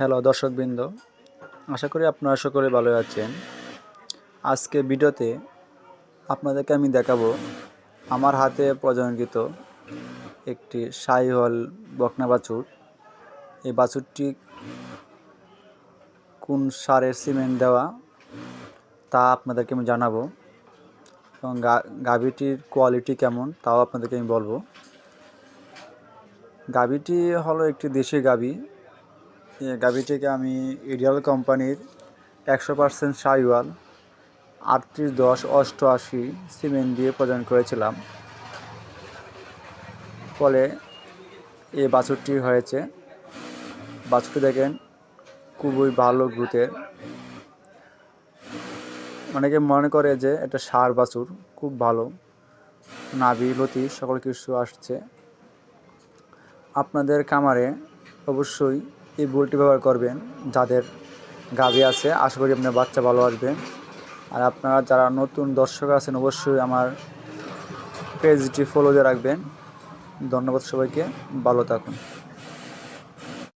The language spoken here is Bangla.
হ্যালো দর্শকবৃন্দ, আশা করি আপনারা সকলে ভালো আছেন। আজকে ভিডিওতে আপনাদেরকে আমি দেখাবো আমার হাতে প্রজননকৃত একটি সাইহল বকনা বাছুর। এই বাছুরটি কোন সারের সিমেন্ট দেওয়া তা আপনাদেরকে আমি জানাব এবং গাভীটির কোয়ালিটি কেমন তাও আপনাদেরকে আমি বলব। গাভীটি হলো একটি দেশি গাভী গাভীটিকে আমি ইডিয়াল কোম্পানির একশো পার্সেন্ট সাইওয়াল, আটত্রিশ দশ অষ্টআশি সিমেন্ট দিয়ে প্রদান করেছিলাম। ফলে এই বাছুরটি হয়েছে। বাছুরটি দেখেন খুবই ভালো গ্রুথের। অনেকে মনে করে যে এটা সার বাছুর, খুব ভালো। নাভি লতি সকল কিছু আসছে। আপনাদের কামারে অবশ্যই এই বুলটি ব্যবহার করবেন, যাদের গাভী আছে। আশা করি আপনার বাচ্চা ভালো আসবে। আর আপনারা যারা নতুন দর্শক আছেন, অবশ্যই আমার পেজটি ফলো দিয়ে রাখবেন। ধন্যবাদ সবাইকে। ভালো থাকুন।